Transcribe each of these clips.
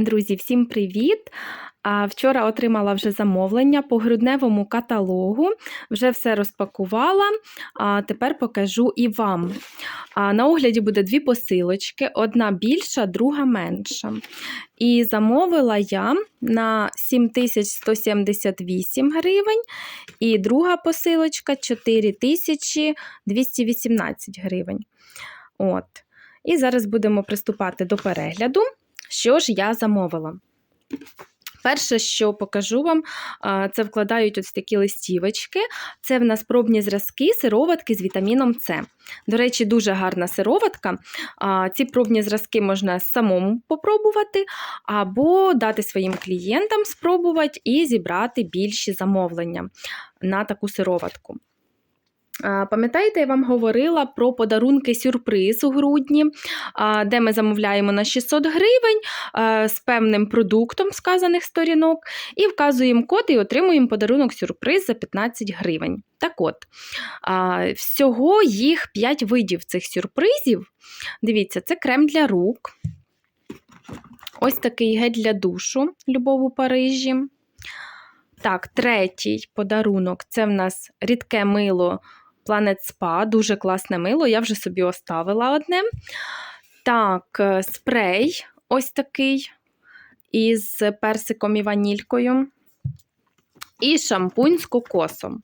Друзі, всім привіт! Вчора отримала вже замовлення по грудневому каталогу, вже все розпакувала, а тепер покажу і вам. На огляді буде дві посилочки: одна більша, друга менша. І замовила я на 7178 гривень, і друга посилочка 4218 гривень. От. І зараз будемо приступати до перегляду. Що ж я замовила? Перше, що покажу вам, це вкладають ось такі листівочки. Це в нас пробні зразки сироватки з вітаміном С. До речі, дуже гарна сироватка. Ці пробні зразки можна самому попробувати, або дати своїм клієнтам спробувати і зібрати більші замовлення на таку сироватку. Пам'ятаєте, я вам говорила про подарунки сюрприз у грудні, де ми замовляємо на 600 гривень з певним продуктом сказаних сторінок, і вказуємо код і отримуємо подарунок сюрприз за 15 гривень. Так от, всього їх 5 видів цих сюрпризів. Дивіться, це крем для рук. Ось такий гель для душу Любов у Парижі. Так, третій подарунок це в нас рідке мило Planet Spa, дуже класне мило, я вже собі оставила одне. Так, е, спрей ось такий із персиком і ванількою. І шампунь з кокосом.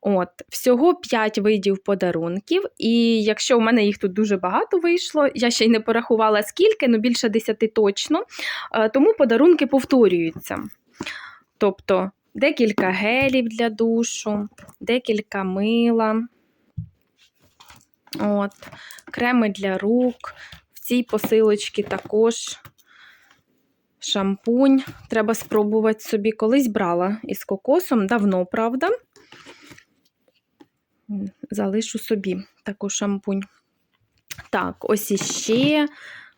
От, Всього 5 видів подарунків. І якщо в мене їх тут дуже багато вийшло, я ще й не порахувала скільки, ну більше 10 точно, е, тому подарунки повторюються. Тобто декілька гелів для душу, декілька мила, От, креми для рук. В цій посилочці також шампунь. Треба спробувати собі. Колись брала із кокосом, давно, правда. Залишу собі таку шампунь. Так, ось іще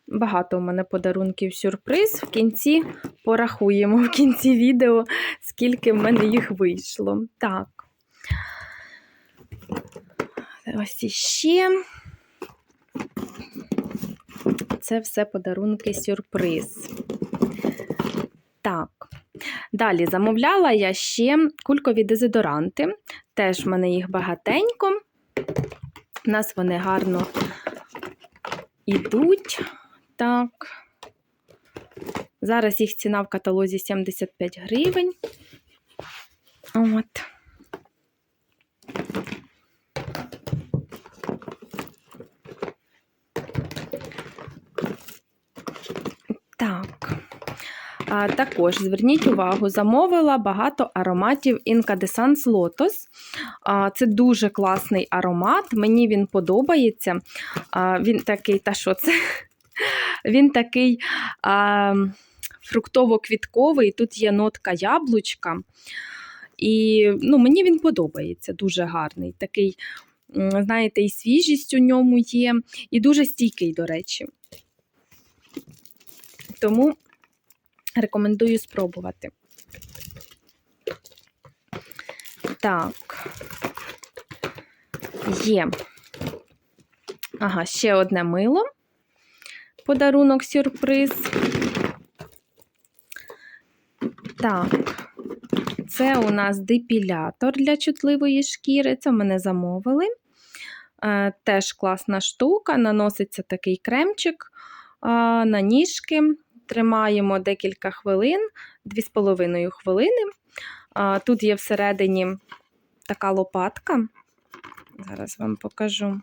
Багато у мене подарунків сюрприз. В кінці порахуємо в кінці відео, скільки в мене їх вийшло. Так. Ось іще. Це все подарунки сюрприз. Так. Далі замовляла я ще кулькові дезодоранти. Теж в мене їх багатенько. У нас вони гарно ідуть. Так. Зараз їх ціна в каталозі 75 гривень. От. Так. А, Також зверніть увагу, замовила багато ароматів Incandescence Lotus. А, Це дуже класний аромат, мені він подобається. А, Він такий, та що це? Він такий а, фруктово-квітковий, тут є нотка яблучка. І ну, мені він подобається, дуже гарний. Такий, знаєте, і свіжість у ньому є, і дуже стійкий, до речі. Тому рекомендую спробувати. Так, є. Ага, ще одне мило подарунок сюрприз. Так, це у нас депілятор для чутливої шкіри. Це мене замовили. Е, теж класна штука. Наноситься такий кремчик на ніжки. Тримаємо декілька хвилин, 2,5 хвилини. Тут є всередині така лопатка. Зараз вам покажу.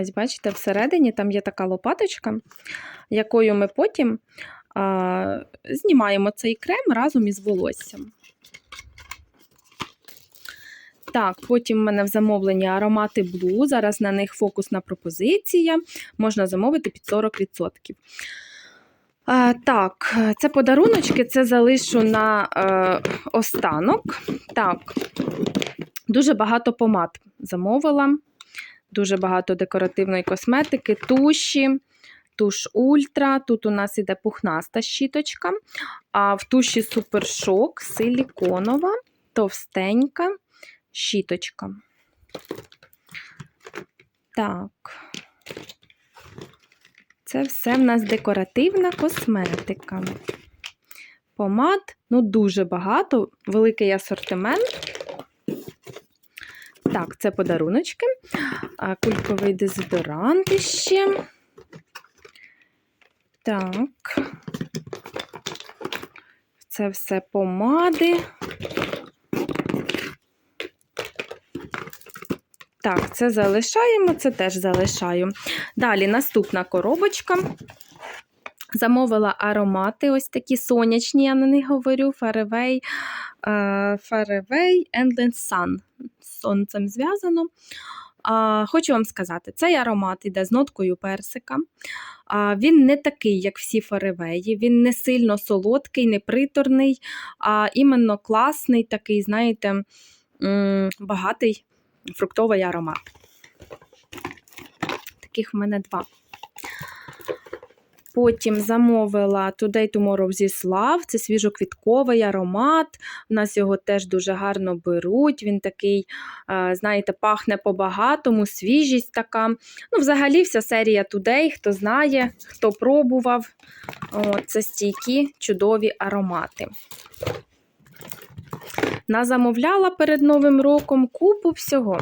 Ось, бачите, всередині там є така лопаточка, якою ми потім а, знімаємо цей крем разом із волоссям. Так, потім в мене в замовленні аромати Blue. Зараз на них фокусна пропозиція. Можна замовити під 40%. А, Так, це подаруночки, це залишу на е, останок. Так, дуже багато помад замовила. Дуже багато декоративної косметики, туші, туш Ультра. Тут у нас іде пухнаста щіточка, а в туші супершок, силіконова, товстенька щіточка. Так, Це все в нас декоративна косметика. Помад, ну, дуже багато, великий асортимент. Так, це подаруночки. Кульковий дезодорант ще. Так. Це все помади. Так, це залишаємо, це теж залишаю. Далі наступна коробочка. Замовила аромати, ось такі сонячні, я на них говорю. Faraway, uh, Faraway Endless Sun. З сонцем зв'язано. А, Хочу вам сказати, цей аромат йде з ноткою персика. А, Він не такий, як всі фаривеї, він не сильно солодкий, не приторний, а іменно класний, такий, знаєте, багатий фруктовий аромат. Таких в мене два. Потім замовила Today Tomorrow зі Слав. Це свіжоквітковий аромат. У нас його теж дуже гарно беруть. Він такий, е, знаєте, пахне по-багатому, свіжість така. Ну, взагалі, вся серія Today, хто знає, хто пробував. О, це стійкі, чудові аромати. Назамовляла перед Новим роком купу всього.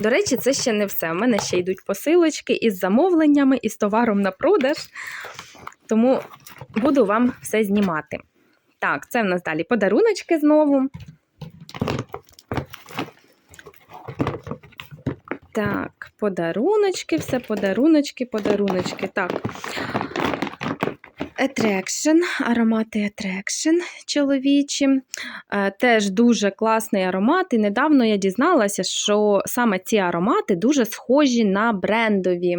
До речі, це ще не все. У мене ще йдуть посилочки із замовленнями, із товаром на продаж. Тому буду вам все знімати. Так, це в нас далі подаруночки знову. Так, подаруночки, все подаруночки, подаруночки. Так. Attraction, аромати Attraction чоловічі. Е, Теж дуже класний аромат. І недавно я дізналася, що саме ці аромати дуже схожі на брендові.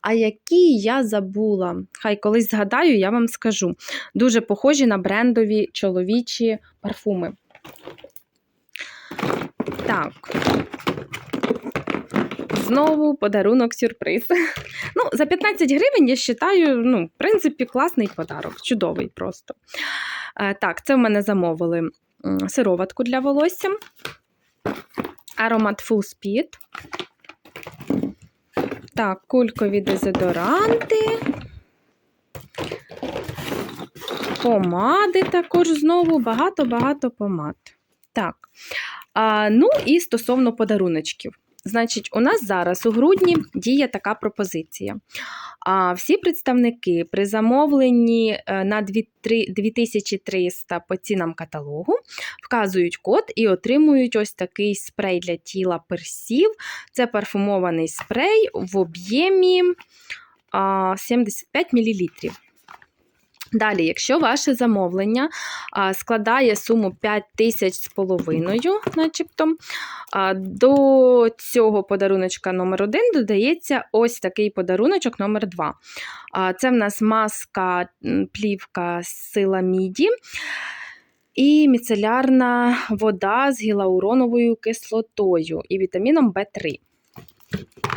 А які я забула. Хай колись згадаю, я вам скажу. Дуже похожі на брендові чоловічі парфуми. Так. Знову подарунок сюрприз. Ну, за 15 гривень, я вважаю, ну, в принципі, класний подарок, чудовий просто. Е, так, це в мене замовили сироватку для волосся. Аромат Full Speed. Так, кулькові дезодоранти. Помади також знову, багато-багато помад. Так. А, ну і стосовно подаруночків. Значить, у нас зараз у грудні діє така пропозиція. А всі представники при замовленні е, на 2300 по цінам каталогу вказують код і отримують ось такий спрей для тіла персів. Це парфумований спрей в об'ємі 75 мл. Далі, якщо ваше замовлення складає суму 5 тисяч з половиною, начебто, до цього подаруночка номер 1 додається ось такий подаруночок номер 2 а, Це в нас маска плівка сила міді. І міцелярна вода з гілауроновою кислотою і вітаміном В3.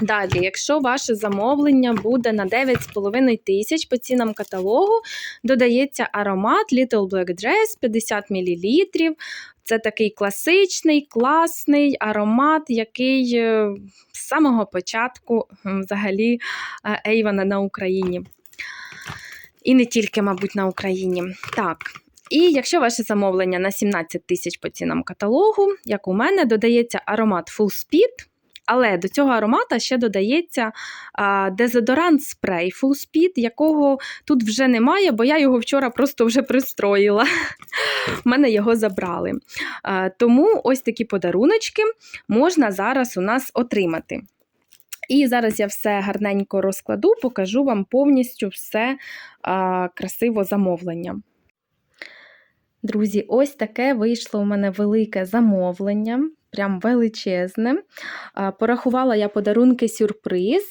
Далі, якщо ваше замовлення буде на 9,5 тисяч по цінам каталогу, додається аромат Little Black Dress 50 мл. Це такий класичний, класний аромат, який е, з самого початку взагалі Ейвана на Україні. І не тільки, мабуть, на Україні. Так. І якщо ваше замовлення на 17 тисяч по цінам каталогу, як у мене, додається аромат Full Speed. Але до цього аромата ще додається а, дезодорант спрей Full Speed, якого тут вже немає, бо я його вчора просто вже пристроїла. У мене його забрали. А, тому ось такі подаруночки можна зараз у нас отримати. І зараз я все гарненько розкладу, покажу вам повністю все а, красиво замовлення. Друзі, ось таке вийшло у мене велике замовлення. Прям величезне. Порахувала я подарунки сюрприз.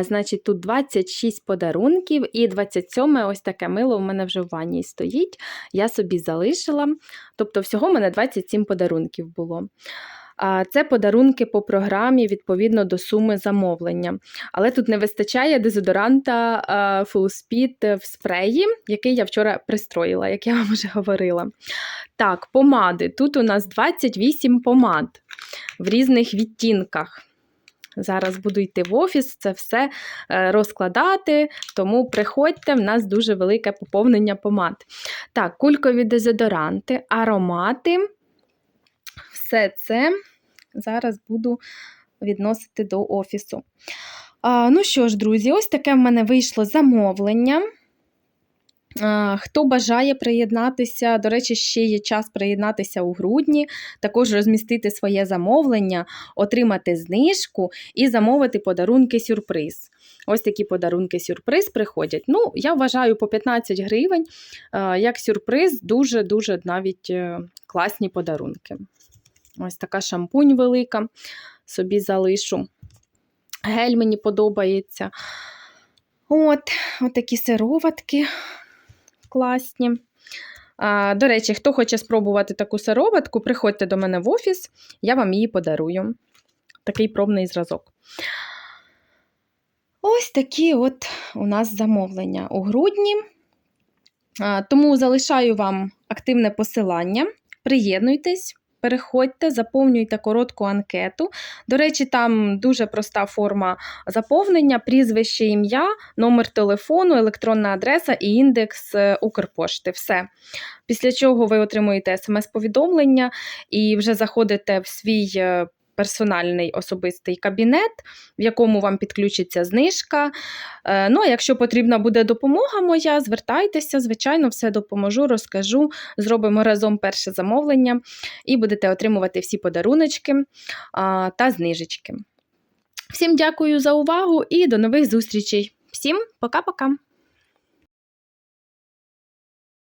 Значить, тут 26 подарунків, і 27 ось таке мило у мене вже в ванні стоїть. Я собі залишила. Тобто, всього в мене 27 подарунків було. Це подарунки по програмі відповідно до суми замовлення. Але тут не вистачає дезодоранта Full Speed в спреї, який я вчора пристроїла, як я вам вже говорила. Так, помади. Тут у нас 28 помад в різних відтінках. Зараз буду йти в офіс, це все е, розкладати, тому приходьте, в нас дуже велике поповнення помад. Так, кулькові дезодоранти, аромати. Все це зараз буду відносити до офісу. А, ну що ж, друзі, ось таке в мене вийшло замовлення. Хто бажає приєднатися, до речі, ще є час приєднатися у грудні, також розмістити своє замовлення, отримати знижку і замовити подарунки сюрприз. Ось такі подарунки сюрприз приходять. Ну, я вважаю по 15 гривень як сюрприз, дуже-дуже навіть е, класні подарунки. Ось така шампунь велика, собі залишу. Гель мені подобається. От, от такі сироватки класні. А, до речі, хто хоче спробувати таку сироватку, приходьте до мене в офіс, я вам її подарую. Такий пробний зразок. Ось такі от у нас замовлення у грудні. А, тому залишаю вам активне посилання. Приєднуйтесь, переходьте, заповнюйте коротку анкету. До речі, там дуже проста форма заповнення: прізвище, ім'я, номер телефону, електронна адреса і індекс е, Укрпошти. Все. Після чого ви отримуєте смс-повідомлення і вже заходите в свій. Персональний особистий кабінет, в якому вам підключиться знижка. Е, Ну, а якщо потрібна буде допомога моя, звертайтеся, звичайно, все допоможу, розкажу. Зробимо разом перше замовлення і будете отримувати всі подаруночки та знижечки. Всім дякую за увагу і до нових зустрічей. Всім пока-пока!